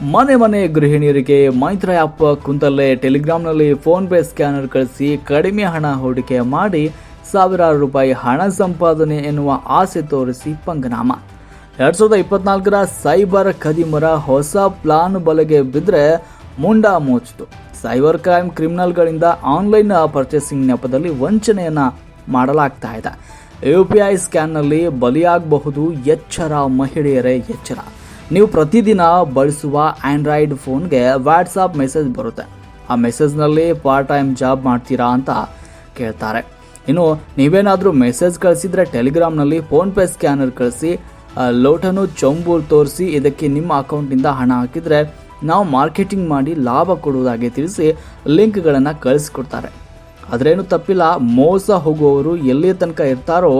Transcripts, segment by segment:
ಮನೆ ಮನೆ ಗೃಹಿಣಿಯರಿಗೆ ಮೈತ್ರ ಆ್ಯಪ್ ಕುಂತಲ್ಲೇ ಟೆಲಿಗ್ರಾಮ್ನಲ್ಲಿ ಫೋನ್ ಪೇ ಸ್ಕ್ಯಾನರ್ ಕಳಿಸಿ ಕಡಿಮೆ ಹಣ ಹೂಡಿಕೆ ಮಾಡಿ ಸಾವಿರಾರು ರೂಪಾಯಿ ಹಣ ಸಂಪಾದನೆ ಎನ್ನುವ ಆಸೆ ತೋರಿಸಿ ಪಂಗನಾಮ. ಎರಡ್ ಸಾವಿರದ ಇಪ್ಪತ್ನಾಲ್ಕರ ಸೈಬರ್ ಖದೀಮರ ಹೊಸ ಪ್ಲಾನ್ ಬಲೆಗೆ ಬಿದ್ದರೆ ಮುಂಡಾ ಮೋಚಿತು ಸೈಬರ್ ಕ್ರೈಮ್ ಕ್ರಿಮಿನಲ್ಗಳಿಂದ ಆನ್ಲೈನ್ ಪರ್ಚೇಸಿಂಗ್ ನೆಪದಲ್ಲಿ ವಂಚನೆಯನ್ನು ಮಾಡಲಾಗ್ತಾ ಇದೆ. ಯು ಪಿ ಐ ಸ್ಕ್ಯಾನ್ನಲ್ಲಿ ಬಲಿಯಾಗಬಹುದು ಎಚ್ಚರ ಮಹಿಳೆಯರೇ ಎಚ್ಚರ. ನೀವು ಪ್ರತಿದಿನ ಬಳಸುವ ಆಂಡ್ರಾಯ್ಡ್ ಫೋನ್ಗೆ ವಾಟ್ಸಾಪ್ ಮೆಸೇಜ್ ಬರುತ್ತೆ. ಆ ಮೆಸೇಜ್ನಲ್ಲಿ ಪಾರ್ಟ್ ಟೈಮ್ ಜಾಬ್ ಮಾಡ್ತೀರಾ ಅಂತ ಕೇಳ್ತಾರೆ. ಇನ್ನು ನೀವೇನಾದರೂ ಮೆಸೇಜ್ ಕಳಿಸಿದ್ರೆ ಟೆಲಿಗ್ರಾಮ್ನಲ್ಲಿ ಫೋನ್ಪೇ ಸ್ಕ್ಯಾನರ್ ಕಳಿಸಿ ಲೋಟನು ಚೊಂಬು ತೋರಿಸಿ ಇದಕ್ಕೆ ನಿಮ್ಮ ಅಕೌಂಟಿಂದ ಹಣ ಹಾಕಿದರೆ ನಾವು ಮಾರ್ಕೆಟಿಂಗ್ ಮಾಡಿ ಲಾಭ ಕೊಡುವುದಾಗಿ ತಿಳಿಸಿ ಲಿಂಕ್ಗಳನ್ನು ಕಳಿಸ್ಕೊಡ್ತಾರೆ. ಅದರೇನು ತಪ್ಪಿಲ್ಲ, ಮೋಸ ಹೋಗುವವರು ಎಲ್ಲಿಯ ತನಕ ಇರ್ತಾರೋ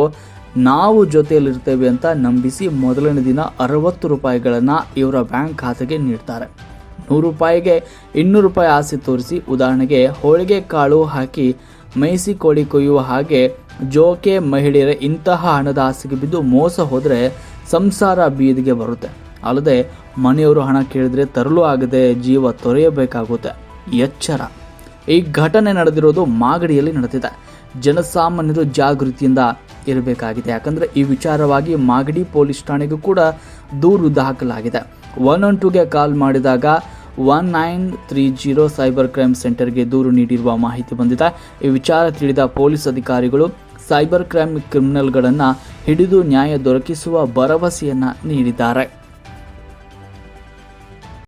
ನಾವು ಜೊತೆಯಲ್ಲಿರ್ತೇವೆ ಅಂತ ನಂಬಿಸಿ ಮೊದಲನೇ ದಿನ ಅರವತ್ತು ರೂಪಾಯಿಗಳನ್ನು ಇವರ ಬ್ಯಾಂಕ್ ಖಾತೆಗೆ ನೀಡ್ತಾರೆ. ನೂರು ರೂಪಾಯಿಗೆ ಇನ್ನೂರು ರೂಪಾಯಿ ಆಸೆ ತೋರಿಸಿ ಉದಾಹರಣೆಗೆ ಹೋಳಿಗೆ ಕಾಳು ಹಾಕಿ ಮೈಸಿ ಕೋಳಿ ಕೊಯ್ಯುವ ಹಾಗೆ ಜೋಕೆ ಮಹಿಳೆಯರ ಇಂತಹ ಹಣದ ಆಸೆಗೆ ಬಿದ್ದು ಮೋಸ ಹೋದರೆ ಸಂಸಾರ ಬೀದಿಗೆ ಬರುತ್ತೆ. ಅಲ್ಲದೆ ಮನೆಯವರು ಹಣ ಕೇಳಿದ್ರೆ ತರಲು ಆಗದೆ ಜೀವ ತೊರೆಯಬೇಕಾಗುತ್ತೆ. ಎಚ್ಚರ. ಈ ಘಟನೆ ನಡೆದಿರೋದು ಮಾಗಡಿಯಲ್ಲಿ ನಡೆದಿದೆ. ಜನಸಾಮಾನ್ಯರು ಜಾಗೃತಿಯಿಂದ ಇರಬೇಕಾಗಿದೆ. ಯಾಕಂದರೆ ಈ ವಿಚಾರವಾಗಿ ಮಾಗಡಿ ಪೊಲೀಸ್ ಠಾಣೆಗೂ ಕೂಡ ದೂರು ದಾಖಲಾಗಿದೆ. ಒನ್ ಒನ್ ಟೂಗೆ ಕಾಲ್ ಮಾಡಿದಾಗ one nine three zero cyber crime ಸೆಂಟರ್ಗೆ ದೂರು ನೀಡಿರುವ ಮಾಹಿತಿ ಬಂದಿದೆ. ಈ ವಿಚಾರ ತಿಳಿದ ಪೊಲೀಸ್ ಅಧಿಕಾರಿಗಳು ಸೈಬರ್ ಕ್ರೈಮ್ ಕ್ರಿಮಿನಲ್ಗಳನ್ನು ಹಿಡಿದು ನ್ಯಾಯ ದೊರಕಿಸುವ ಭರವಸೆಯನ್ನು ನೀಡಿದ್ದಾರೆ.